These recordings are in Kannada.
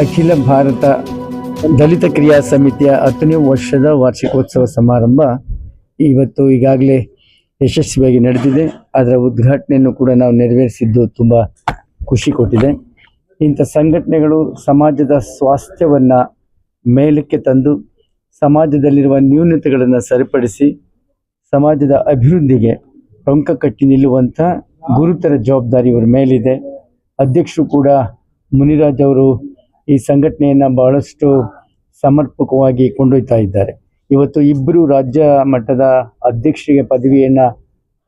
ಅಖಿಲ ಭಾರತ ದಲಿತ ಕ್ರಿಯಾ ಸಮಿತಿಯ ಹತ್ತನೇ ವರ್ಷದ ವಾರ್ಷಿಕೋತ್ಸವ ಸಮಾರಂಭ ಇವತ್ತು ಈಗಾಗಲೇ ಯಶಸ್ವಿಯಾಗಿ ನಡೆದಿದೆ. ಅದರ ಉದ್ಘಾಟನೆಯನ್ನು ಕೂಡ ನಾವು ನೆರವೇರಿಸಿದ್ದು ತುಂಬ ಖುಷಿ ಕೊಟ್ಟಿದೆ. ಇಂಥ ಸಂಘಟನೆಗಳು ಸಮಾಜದ ಸ್ವಾಸ್ಥ್ಯವನ್ನು ಮೇಲಕ್ಕೆ ತಂದು ಸಮಾಜದಲ್ಲಿರುವ ನ್ಯೂನತೆಗಳನ್ನು ಸರಿಪಡಿಸಿ ಸಮಾಜದ ಅಭಿವೃದ್ಧಿಗೆ ಟೊಂಕ ಕಟ್ಟಿ ನಿಲ್ಲುವಂಥ ಗುರುತರ ಜವಾಬ್ದಾರಿ ಇವರ ಮೇಲಿದೆ. ಅಧ್ಯಕ್ಷರು ಕೂಡ ಮುನಿರಾಜ್ ಅವರು ಈ ಸಂಘಟನೆಯನ್ನು ಬಹಳಷ್ಟು ಸಮರ್ಪಕವಾಗಿ ಕೊಂಡೊಯ್ತಾ ಇದ್ದಾರೆ. ಇವತ್ತು ಇಬ್ಬರು ರಾಜ್ಯ ಮಟ್ಟದ ಅಧ್ಯಕ್ಷರಿಗೆ ಪದವಿಯನ್ನು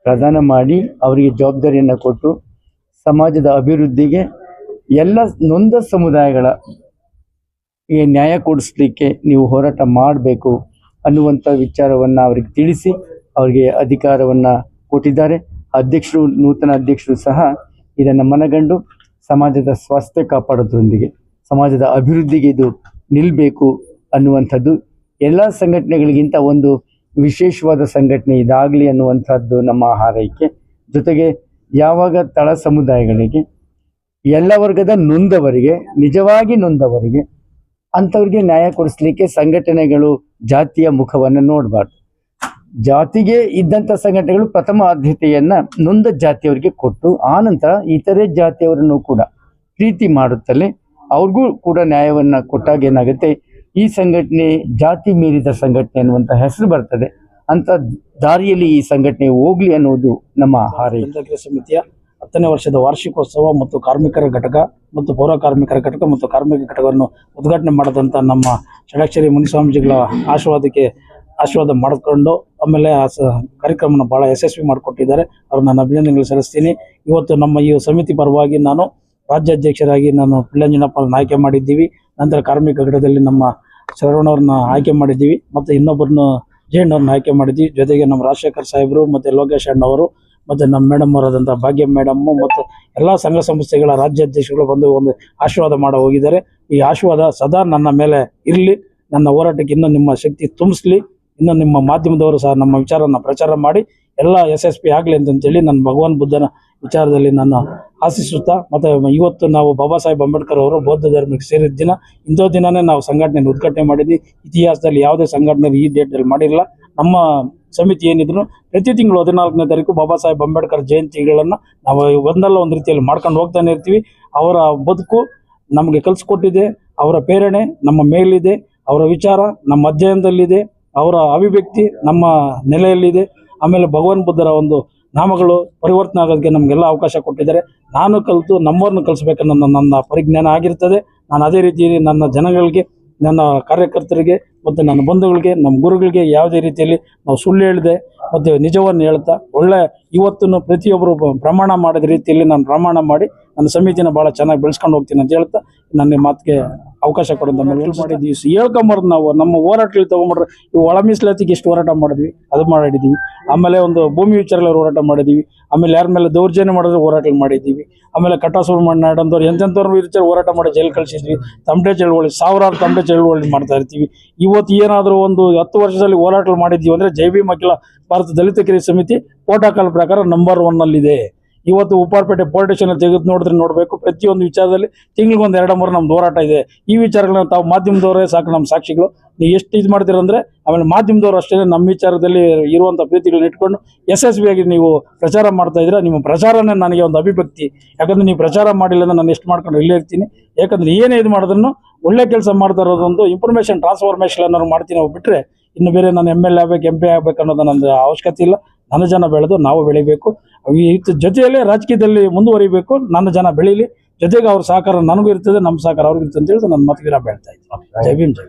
ಪ್ರದಾನ ಮಾಡಿ ಅವರಿಗೆ ಜವಾಬ್ದಾರಿಯನ್ನು ಕೊಟ್ಟು ಸಮಾಜದ ಅಭಿವೃದ್ಧಿಗೆ ಎಲ್ಲ ನೊಂದ ಸಮುದಾಯಗಳ ನ್ಯಾಯ ಕೊಡಿಸ್ಲಿಕ್ಕೆ ನೀವು ಹೋರಾಟ ಮಾಡಬೇಕು ಅನ್ನುವಂಥ ವಿಚಾರವನ್ನು ಅವರಿಗೆ ತಿಳಿಸಿ ಅವರಿಗೆ ಅಧಿಕಾರವನ್ನು ಕೊಟ್ಟಿದ್ದಾರೆ. ಅಧ್ಯಕ್ಷರು, ನೂತನ ಅಧ್ಯಕ್ಷರು ಸಹ ಇದನ್ನು ಮನಗಂಡು ಸಮಾಜದ ಸ್ವಾಸ್ಥ್ಯ ಕಾಪಾಡೋದ್ರೊಂದಿಗೆ ಸಮಾಜದ ಅಭಿವೃದ್ಧಿಗೆ ಇದು ನಿಲ್ಲಬೇಕು ಅನ್ನುವಂಥದ್ದು ಎಲ್ಲ ಸಂಘಟನೆಗಳಿಗಿಂತ ಒಂದು ವಿಶೇಷವಾದ ಸಂಘಟನೆ ಇದಾಗಲಿ ಅನ್ನುವಂಥದ್ದು ನಮ್ಮ ಹಾರೈಕೆ. ಜೊತೆಗೆ ಯಾವಾಗ ತಳ ಸಮುದಾಯಗಳಿಗೆ, ಎಲ್ಲ ವರ್ಗದ ನೊಂದವರಿಗೆ, ನಿಜವಾಗಿ ನೊಂದವರಿಗೆ ಅಂಥವ್ರಿಗೆ ನ್ಯಾಯ ಕೊಡಿಸ್ಲಿಕ್ಕೆ ಸಂಘಟನೆಗಳು ಜಾತಿಯ ಮುಖವನ್ನು ನೋಡಬಾರ್ದು. ಜಾತಿಗೆ ಇದ್ದಂಥ ಸಂಘಟನೆಗಳು ಪ್ರಥಮ ಆದ್ಯತೆಯನ್ನ ನೊಂದ ಜಾತಿಯವರಿಗೆ ಕೊಟ್ಟು, ಆನಂತರ ನಂತರ ಇತರೆ ಜಾತಿಯವರನ್ನು ಕೂಡ ಪ್ರೀತಿ ಮಾಡುತ್ತಲೇ ಅವ್ರಿಗೂ ಕೂಡ ನ್ಯಾಯವನ್ನ ಕೊಟ್ಟಾಗ ಏನಾಗುತ್ತೆ? ಈ ಸಂಘಟನೆ ಜಾತಿ ಮೀರಿದ ಸಂಘಟನೆ ಅನ್ನುವಂಥ ಹೆಸರು ಬರ್ತದೆ. ಅಂತ ದಾರಿಯಲ್ಲಿ ಈ ಸಂಘಟನೆ ಹೋಗ್ಲಿ ಅನ್ನೋದು ನಮ್ಮ ಹಾರೈಕೆ. ಸಮಿತಿಯ ಹತ್ತನೇ ವರ್ಷದ ವಾರ್ಷಿಕೋತ್ಸವ ಮತ್ತು ಕಾರ್ಮಿಕರ ಘಟಕ ಮತ್ತು ಪೌರ ಕಾರ್ಮಿಕರ ಘಟಕ ಮತ್ತು ಕಾರ್ಮಿಕ ಘಟಕವನ್ನು ಉದ್ಘಾಟನೆ ಮಾಡಿದಂಥ ನಮ್ಮ ಷಡಾಕ್ಷರಿ ಮುನಿಸ್ವಾಮೀಜಿಗಳ ಆಶೀರ್ವಾದಕ್ಕೆ ಆಶೀರ್ವಾದ ಮಾಡಿಕೊಂಡು ಆಮೇಲೆ ಆ ಕಾರ್ಯಕ್ರಮನ ಭಾಳ ಯಶಸ್ವಿ ಮಾಡಿಕೊಟ್ಟಿದ್ದಾರೆ. ಅವ್ರು ನಾನು ಅಭಿನಂದನೆಗಳು ಸಲ್ಲಿಸ್ತೀನಿ. ಇವತ್ತು ನಮ್ಮ ಈ ಸಮಿತಿ ಪರವಾಗಿ ನಾನು ರಾಜ್ಯಾಧ್ಯಕ್ಷರಾಗಿ ನಾನು ಪಿಳ್ಳಂಜನಪ್ಪನ ಆಯ್ಕೆ ಮಾಡಿದ್ದೀವಿ. ನಂತರ ಕಾರ್ಮಿಕ ಘಟಕದಲ್ಲಿ ನಮ್ಮ ಶರವಣವ್ರನ್ನ ಆಯ್ಕೆ ಮಾಡಿದ್ದೀವಿ. ಮತ್ತು ಇನ್ನೊಬ್ಬರನ್ನು ಜಯಣ್ಣವ್ರನ್ನ ಆಯ್ಕೆ ಮಾಡಿದ್ದೀವಿ. ಜೊತೆಗೆ ನಮ್ಮ ರಾಜಶೇಖರ್ ಸಾಹೇಬರು ಮತ್ತು ಲೋಕೇಶ್ ಅಣ್ಣವರು ಮತ್ತು ನಮ್ಮ ಮೇಡಮ್ ಅವರಾದಂಥ ಭಾಗ್ಯ ಮೇಡಮ್ಮು ಮತ್ತು ಎಲ್ಲ ಸಂಘ ಸಂಸ್ಥೆಗಳ ರಾಜ್ಯಾಧ್ಯಕ್ಷಗಳು ಬಂದು ಒಂದು ಆಶೀರ್ವಾದ ಮಾಡಿ ಹೋಗಿದ್ದಾರೆ. ಈ ಆಶೀರ್ವಾದ ಸದಾ ನನ್ನ ಮೇಲೆ ಇರಲಿ. ನನ್ನ ಹೋರಾಟಕ್ಕೆ ಇನ್ನೂ ನಿಮ್ಮ ಶಕ್ತಿ ತುಂಬಿಸ್ಲಿ. ಇನ್ನು ನಿಮ್ಮ ಮಾಧ್ಯಮದವರು ಸಹ ನಮ್ಮ ವಿಚಾರನ ಪ್ರಚಾರ ಮಾಡಿ. ಎಲ್ಲ ಯಶಸ್ವಿ ಆಗಲಿ ಅಂತಂತೇಳಿ ನನ್ನ ಭಗವಾನ್ ಬುದ್ಧನ ವಿಚಾರದಲ್ಲಿ ನಾನು ಆಶಿಸುತ್ತಾ, ಮತ್ತು ಇವತ್ತು ನಾವು ಬಾಬಾ ಸಾಹೇಬ್ ಅಂಬೇಡ್ಕರ್ ಅವರು ಬೌದ್ಧ ಧರ್ಮಕ್ಕೆ ಸೇರಿದ ದಿನ, ಇಂಥ ದಿನನೇ ನಾವು ಸಂಘಟನೆಯನ್ನು ಉದ್ಘಾಟನೆ ಮಾಡಿದ್ವಿ. ಇತಿಹಾಸದಲ್ಲಿ ಯಾವುದೇ ಸಂಘಟನೆ ಈ ಡೇಟಲ್ಲಿ ಮಾಡಿಲ್ಲ ನಮ್ಮ ಸಮಿತಿ ಏನಿದ್ರು, ಪ್ರತಿ ತಿಂಗಳು ಹದಿನಾಲ್ಕನೇ ತಾರೀಕು ಬಾಬಾ ಸಾಹೇಬ್ ಅಂಬೇಡ್ಕರ್ ಜಯಂತಿಗಳನ್ನು ನಾವು ಒಂದಲ್ಲ ಒಂದು ರೀತಿಯಲ್ಲಿ ಮಾಡ್ಕೊಂಡು ಹೋಗ್ತಾನೆ ಇರ್ತೀವಿ. ಅವರ ಬದುಕು ನಮಗೆ ಕಲಿಸ್ಕೊಟ್ಟಿದೆ, ಅವರ ಪ್ರೇರಣೆ ನಮ್ಮ ಮೇಲಿದೆ, ಅವರ ವಿಚಾರ ನಮ್ಮ ಅಧ್ಯಯನದಲ್ಲಿದೆ, ಅವರ ಅಭಿವ್ಯಕ್ತಿ ನಮ್ಮ ನೆಲೆಯಲ್ಲಿದೆ. ಆಮೇಲೆ ಭಗವಾನ್ ಬುದ್ಧರ ಒಂದು ನಾಮಗಳು ಪರಿವರ್ತನೆ ಆಗೋದಕ್ಕೆ ನಮಗೆಲ್ಲ ಅವಕಾಶ ಕೊಟ್ಟಿದ್ದಾರೆ. ನಾನು ಕಲಿತು ನಮ್ಮವ್ರನ್ನ ಕಲಿಸ್ಬೇಕನ್ನೋ ನನ್ನ ನನ್ನ ಪರಿಜ್ಞಾನ ಆಗಿರ್ತದೆ. ನಾನು ಅದೇ ರೀತಿಯಲ್ಲಿ ನನ್ನ ಜನಗಳಿಗೆ, ನನ್ನ ಕಾರ್ಯಕರ್ತರಿಗೆ, ಮತ್ತು ನನ್ನ ಬಂಧುಗಳಿಗೆ, ನಮ್ಮ ಗುರುಗಳಿಗೆ ಯಾವುದೇ ರೀತಿಯಲ್ಲಿ ನಾವು ಸುಳ್ಳು ಹೇಳಿದೆ ಮತ್ತು ನಿಜವನ್ನು ಹೇಳ್ತಾ ಒಳ್ಳೆ ಇವತ್ತು ಪ್ರತಿಯೊಬ್ಬರು ಪ್ರಮಾಣ ಮಾಡಿದ ರೀತಿಯಲ್ಲಿ ನಾನು ಪ್ರಮಾಣ ಮಾಡಿ ನನ್ನ ಸಮಿತಿನ ಭಾಳ ಚೆನ್ನಾಗಿ ಬೆಳೆಸ್ಕೊಂಡು ಹೋಗ್ತೀನಿ ಅಂತ ಹೇಳ್ತಾ ನನ್ನ ಮಾತಿಗೆ ಅವಕಾಶ ಕೊಡೋದು ನಮ್ಮ ದಿವಸ ಹೇಳ್ಕೊಂಬಾರ್ದು ನಾವು ನಮ್ಮ ಹೋರಾಟಗಳು ತೊಗೊಂಡ್ರೆ ಈ ಒಳ ಮೀಸಲಾತಿಗೆ ಎಷ್ಟು ಹೋರಾಟ ಮಾಡಿದ್ವಿ ಅದು ಮಾಡಿದ್ದೀವಿ. ಆಮೇಲೆ ಒಂದು ಭೂಮಿ ವಿಚಾರಗಳಲ್ಲಿ ಹೋರಾಟ ಮಾಡಿದ್ದೀವಿ. ಆಮೇಲೆ ಯಾರ ಮೇಲೆ ದೌರ್ಜನ್ಯ ಮಾಡಿದ್ರೆ ಹೋರಾಟ ಮಾಡಿದ್ದೀವಿ. ಆಮೇಲೆ ಕಟ್ಟ ಸುಬ್ರಹ್ಮಣ್ಯ ನಾಡಂದವ್ರು ಎಂತೆಂಥವ್ರು ವಿರುದ್ಧ ಹೋರಾಟ ಮಾಡಿ ಜೈಲು ಕಳಿಸಿದ್ವಿ. ತಮಟೆ ಚಳುವಳಿ, ಸಾವಿರಾರು ತಮಟೆ ಚಳುವಳಿ ಮಾಡ್ತಾ ಇರ್ತೀವಿ. ಇವತ್ತು ಏನಾದರೂ ಒಂದು ಹತ್ತು ವರ್ಷದಲ್ಲಿ ಹೋರಾಟ ಮಾಡಿದ್ದೀವಿ ಅಂದರೆ ಜೈ ಬಿ ಅಖಿಲ ಭಾರತ ದಲಿತ ಕಿರಿಯ ಸಮಿತಿ ಪ್ರೋಟೋಕಾಲ್ ಪ್ರಕಾರ ನಂಬರ್ ಒನ್ನಲ್ಲಿದೆ ಇವತ್ತು ಉಪ್ಪಾರಪೇಟೆ ಪೊಲೀಸ್ ಸ್ಟೇಷನ್ ತೆಗೆದು ನೋಡಿದ್ರೆ ನೋಡಬೇಕು. ಪ್ರತಿಯೊಂದು ವಿಚಾರದಲ್ಲಿ ತಿಂಗಳಿಗೆ ಒಂದು ಎರಡು ಮೂರು ನಮ್ಮ ಹೋರಾಟ ಇದೆ. ಈ ವಿಚಾರಗಳನ್ನ ತಾವು ಮಾಧ್ಯಮದವರೇ ಸಾಕು ನಮ್ಮ ಸಾಕ್ಷಿಗಳು. ನೀವು ಎಷ್ಟು ಇದು ಮಾಡ್ತೀರಂದ್ರೆ ಆಮೇಲೆ ಮಾಧ್ಯಮದವರು ಅಷ್ಟೇ ನಮ್ಮ ವಿಚಾರದಲ್ಲಿ ಇರುವಂಥ ಪ್ರೀತಿಗಳನ್ನ ಇಟ್ಕೊಂಡು ಯಶಸ್ವಿಯಾಗಿ ನೀವು ಪ್ರಚಾರ ಮಾಡ್ತಾ ಇದ್ರೆ ನಿಮ್ಮ ಪ್ರಚಾರನೇ ನನಗೆ ಒಂದು ಅಭಿವ್ಯಕ್ತಿ. ಯಾಕಂದ್ರೆ ನೀವು ಪ್ರಚಾರ ಮಾಡಿಲ್ಲ ಅಂದ್ರೆ ನಾನು ಎಷ್ಟು ಮಾಡ್ಕೊಂಡು ಇಲ್ಲೇ ಇರ್ತೀನಿ. ಯಾಕಂದ್ರೆ ಏನೇ ಇದು ಮಾಡಿದ್ರು ಒಳ್ಳೆ ಕೆಲಸ ಮಾಡ್ತಾ ಇರೋದೊಂದು ಇನ್ಫಾರ್ಮೇಷನ್ ಟ್ರಾನ್ಸ್ಫಾರ್ಮೇಷನ್ ಏನಾದ್ರು ಮಾಡ್ತೀನಿ ನಾವು ಬಿಟ್ಟರೆ ಇನ್ನು ಬೇರೆ ನಾನು ಎಂ ಎಲ್ ಎ ಆಗ್ಬೇಕು ಎಂ ಪಿ ಆಗ್ಬೇಕು ಅನ್ನೋದು ನನ್ನ ಅವಶ್ಯಕತೆ ಇಲ್ಲ. ನನ್ನ ಜನ ಬೆಳೆದು ನಾವು ಬೆಳಿಬೇಕು. ಇದ್ರ ಜೊತೆಯಲ್ಲೇ ರಾಜಕೀಯದಲ್ಲಿ ಮುಂದುವರಿಬೇಕು. ನನ್ನ ಜನ ಬೆಳೀಲಿ. ಜೊತೆಗೆ ಅವ್ರ ಸಹಕಾರ ನನಗೂ ಇರ್ತದೆ ನಮ್ಮ ಸಹಕಾರ ಅವ್ರಿಗಿರ್ತದೆ ಅಂತ ಹೇಳಿದ್ರೆ ನನ್ನ ಮತಗಿರ ಬೆಳ್ತಾ ಇದ್ದೀನಿ. ಜೈ ಭೀಮ್ ಜೈ.